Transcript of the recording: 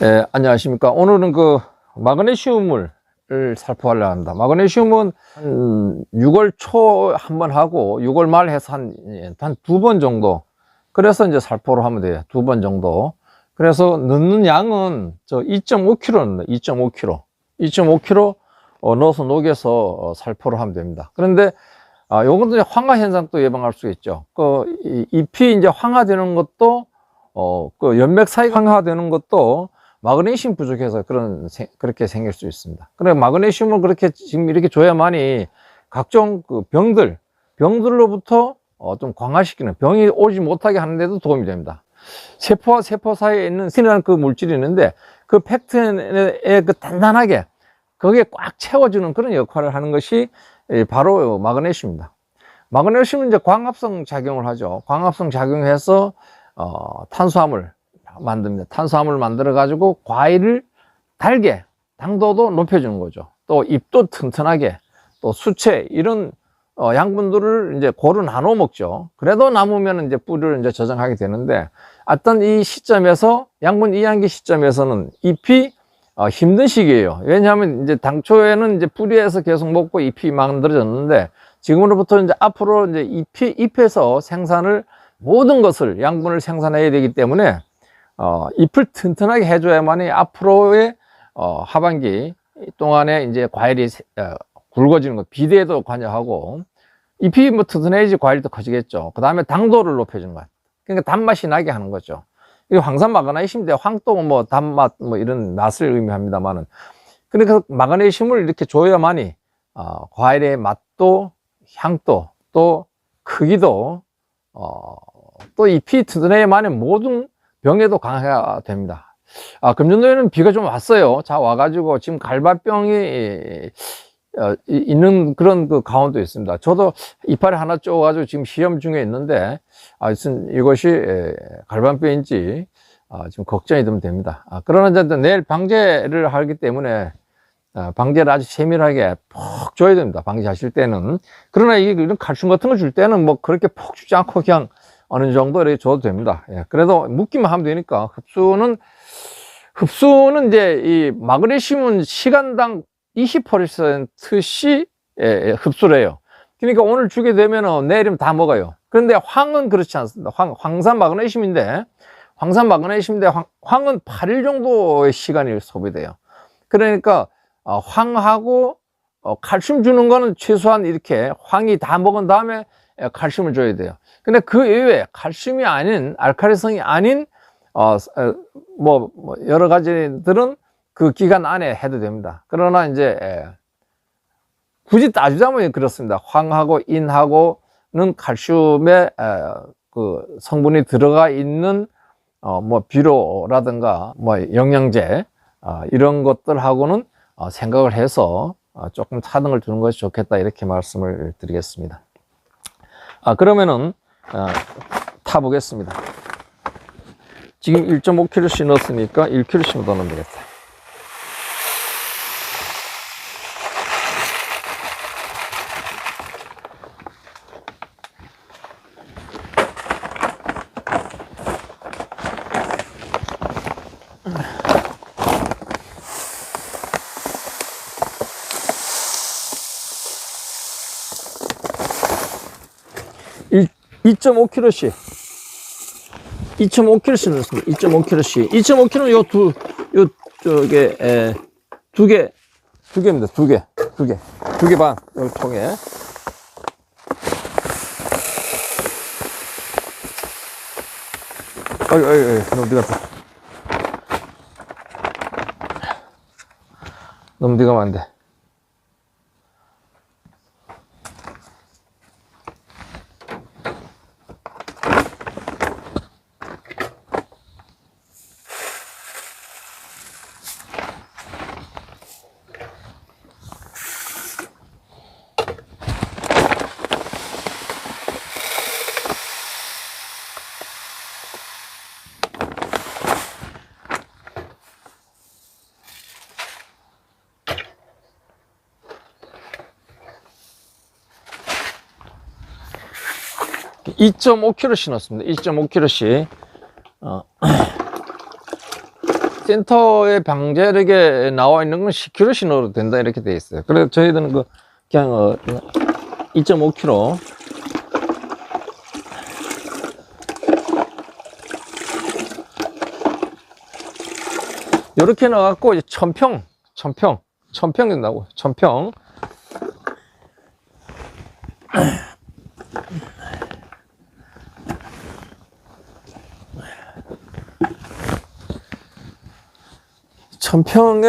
네, 안녕하십니까. 오늘은 그 마그네슘을 살포하려 합니다. 마그네슘은 한 6월 초 한 번 하고 6월 말 해서 한 한 두 번 정도. 그래서 이제 살포를 하면 돼요. 두 번 정도. 그래서 넣는 양은 저 2.5kg, 2.5kg. 2.5kg 어, 넣어서 녹여서 어, 살포를 하면 됩니다. 그런데 아, 요것도 황화 현상도 예방할 수 있죠. 그 이- 잎이 이제 황화되는 것도 어, 그 연맥 사이가 황화되는 것도 마그네슘 부족해서 그런 세- 그렇게 생길 수 있습니다. 그래 마그네슘을 그렇게 지금 이렇게 줘야만이 각종 그 병들 병들로부터 어, 좀 강화시키는 병이 오지 못하게 하는데도 도움이 됩니다. 세포와 세포 사이에 있는 신이라는 그 물질이 있는데 그 팩틴에 그 단단하게 거기에 꽉 채워주는 그런 역할을 하는 것이 예, 바로 마그네슘입니다. 마그네슘은 이제 광합성 작용을 하죠. 광합성 작용해서 어, 탄수화물 만듭니다. 탄수화물을 만들어 가지고 과일을 달게 당도도 높여주는 거죠. 또 잎도 튼튼하게 또 수채 이런 어, 양분들을 이제 고루 나눠 먹죠. 그래도 남으면 이제 뿌리를 이제 저장하게 되는데 어떤 이 시점에서 양분 이양기 시점에서는 잎이 어, 힘든 시기예요. 왜냐하면 이제 당초에는 이제 뿌리에서 계속 먹고 잎이 만들어졌는데 지금으로부터 이제 앞으로 이제 잎이 잎에서 생산을 모든 것을 양분을 생산해야 되기 때문에 어, 잎을 튼튼하게 해줘야만이 앞으로의 어, 하반기 동안에 이제 과일이 세- 어, 굵어지는 것, 비대에도 관여하고 잎이 뭐 튼튼해야지 과일도 커지겠죠. 그 다음에 당도를 높여주는 것. 그러니까 단맛이 나게 하는 거죠. 이 황산 마그네슘인데 황도 뭐 단맛 뭐 이런 맛을 의미합니다만은 그러니까 마그네슘을 이렇게 줘야만이 어, 과일의 맛도 향도 또 크기도 어, 또 잎이 튼튼해야만이 모든 병에도 강해가 됩니다. 아, 금년도에는 비가 좀 왔어요. 자, 와가지고 지금 갈발병이 이- 어, 이- 있는 그런 그 강원도 있습니다. 저도 이파리 하나 쪼가지고 지금 시험 중에 있는데, 아, 하여튼 이것이 에, 갈발병인지 아, 지금 걱정이 좀 됩니다. 아, 그러나 이제 내일 방제를 하기 때문에 아, 방제를 아주 세밀하게 푹 줘야 됩니다. 방제하실 때는. 그러나 이게 칼슘 같은 거 줄 때는 뭐 그렇게 푹 주지 않고 그냥 어느 정도 이렇게 줘도 됩니다. 예, 그래도 묶기만 하면 되니까 흡수는 흡수는 이제 이 마그네슘은 시간당 20%씩 예, 흡수를 해요. 그러니까 오늘 주게 되면은 내일이면 다 먹어요. 그런데 황은 그렇지 않습니다. 황, 황산 마그네슘인데 황산 마그네슘인데 황, 황은 8일 정도의 시간이 소비돼요. 그러니까 어, 황하고 어, 칼슘 주는 거는 최소한 이렇게 황이 다 먹은 다음에 예, 칼슘을 줘야 돼요. 근데 그 이외에 칼슘이 아닌 알칼리성이 아닌 어, 어, 뭐, 뭐 여러 가지들은 그 기간 안에 해도 됩니다. 그러나 이제 예, 굳이 따지자면 그렇습니다. 황하고 인하고는 칼슘의 에, 그 성분이 들어가 있는 어, 뭐 비료라든가 뭐 영양제 아, 이런 것들하고는 어, 생각을 해서 어, 조금 차등을 두는 것이 좋겠다 이렇게 말씀을 드리겠습니다. 아 그러면은 어, 타보겠습니다. 지금 1.5kg씩 넣었으니까 1kg씩 더 넣으면 되겠다. 2.5kg씩 2.5kg씩 넣습니다. 2.5kg씩 2.5kg 요 두, 요 저게 에, 두 개, 두 개입니다. 두 개, 두 개, 두 개 반, 여기 통에. 어이, 어이, 어이, 너무 어디 갔다. 너무 어디 가면 안 돼. 2.5kg씩 넣습니다. 2.5kg씩. 어. 센터의 방제력에 나와 있는 건 10kg 신호로 된다 이렇게 돼 있어요. 그래서 저희들은 그 그냥 어, 2.5kg 이렇게 나갖고 이제 천평, 천평, 천평 된다고 천평. 천평에